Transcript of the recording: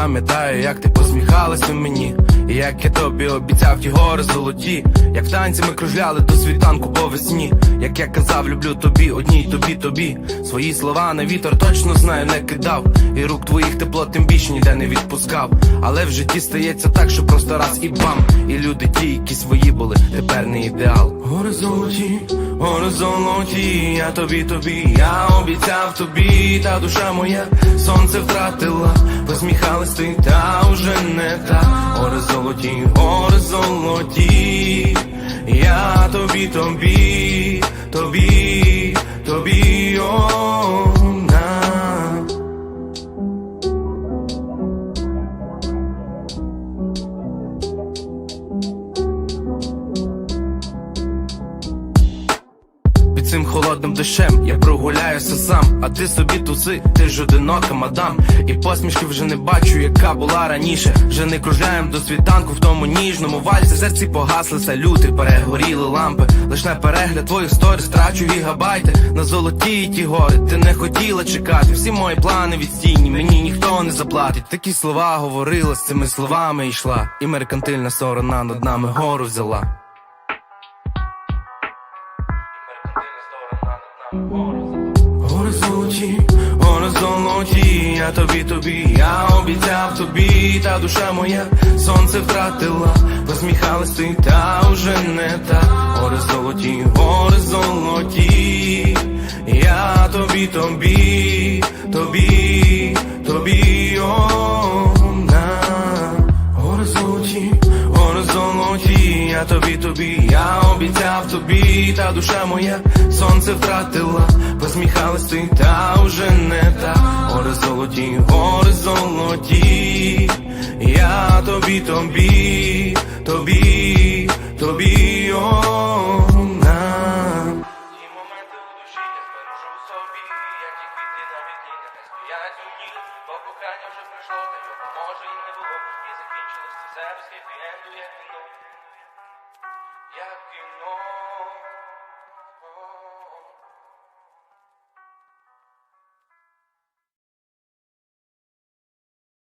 пам'ятаю, як ти посміхалася мені, і як я тобі обіцяв ті гори золоті, як в танці ми кружляли до світанку по весні, як я казав, люблю тобі, одній тобі, тобі. Свої слова на вітер точно знаю, не кидав. І рук твоїх тепло тим більше ніде не відпускав. Але в житті стається так, що просто раз і бам. І люди ті, які свої були, тепер не ідеал. Гори золоті, гори золоті, я тобі, тобі, я обіцяв тобі, та душа моя сонце втратила, посміхалась ти, та та. Гори золоті, гори золоті, я тобі, тобі, тобі, тобі одна. Під цим холодним дощем я прогуляюся сам, а ти собі туси, ти ж одинока мадам. І посмішки вже не бачу, яка була раніше. Вже не кружляєм до світанку в тому ніжному вальсі. Серці погасли салюти, перегоріли лампи. Лиш на перегляд твоїх сторіс трачу гігабайти на золоті ті гори. Ти не хотіла чекати. Всі мої плани відстійні, мені ніхто не заплатить. Такі слова говорила, з цими словами йшла. І меркантильна сторона над нами гору взяла. Гори золоті, гори золоті, я тобі, тобі, я обіцяв тобі, та душа моя сонце втратила, посміхалась ти, та уже не та. Гори золоті, гори золоті, я тобі, тобі, тобі, тобі одна. Я тобі, тобі, я обіцяв тобі, та душа моя сонце втратила, посміхалась ти, та уже не та. Гори золоті, гори золоті, я тобі, тобі, тобі, тобі одна. Ті моменти у душі я збережу собі, як ті квіти на вікні, не стоять у ні, бо кохання вже пройшло, та його може і не було, і закінчилось все без хеппі-енду, як кіно.